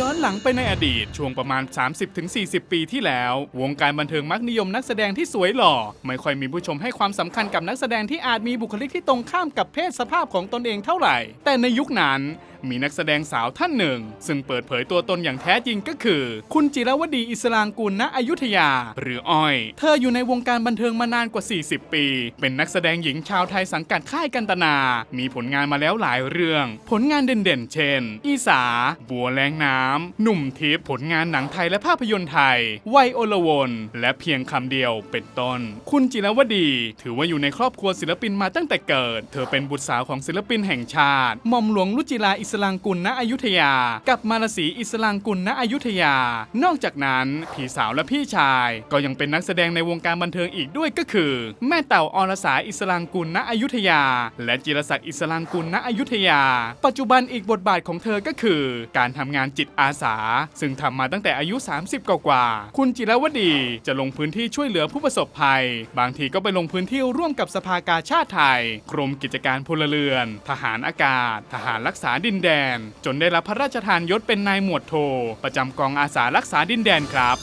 ย้อนหลังไปในอดีตช่วงประมาณ 30-40 ปีที่แล้ว วงการบันเทิงมักนิยมนักแสดงที่สวยหล่อ ไม่ค่อยมีผู้ชมให้ความสำคัญกับนักแสดงที่อาจมีบุคลิกที่ตรงข้ามกับเพศสภาพของตนเองเท่าไหร่ แต่ในยุคนั้น มีนักแสดงสาวท่านหนึ่ง ซึ่งเปิดเผยตัวตนอย่างแท้จริงก็คือ คุณจิรวดีอิสลางกุลณอยุธยา หรืออ้อย เธออยู่ในวงการบันเทิงมานานกว่า 40 ปี เป็นนักแสดงหญิงชาวไทยสังกัดค่ายกันตนา มีผลงานมาแล้วหลายเรื่อง ผลงานเด่นๆ เช่น อีสา บัวแรงน้ำ หนุ่มทิพย์ผลงานหนังไทยและภาพยนตร์ไทยไวยโอลวนและเพียงคำเดียวเป็นต้น คุณจิรวดี ถือว่าอยู่ในครอบครัวศิลปินมาตั้งแต่เกิด เธอเป็นบุตรสาวของศิลปินแห่งชาติ หม่อมหลวงรุจิลาอิสลางกุลณอยุธยา กับมารสีอิสลางกุลณอยุธยา นอกจากนั้นพี่สาวและพี่ชาย ก็ยังเป็นนักแสดงในวงการบันเทิงอีกด้วยก็คือ แม่เต่าอรสาอิสลางกุลณอยุธยา และจิรศักดิ์อิสลางกุลณอยุธยา ปัจจุบันอีกบทบาทของเธอก็คือ การทำงานจิตอาสา ซึ่งทำมาตั้งแต่อายุ 30กว่ากว่าๆคุณจิรวดีจะลงพื้นที่ช่วยเหลือผู้ประสบภัย บางทีก็ไปลงพื้นที่ร่วมกับสภากาชาติไทย กรมกิจการพลเรือน ทหารอากาศ ทหารรักษาดินนแดน จนได้รับพระราชทานยศเป็นนายหมวดโท ประจำกองอาสารักษาดินแดนครับ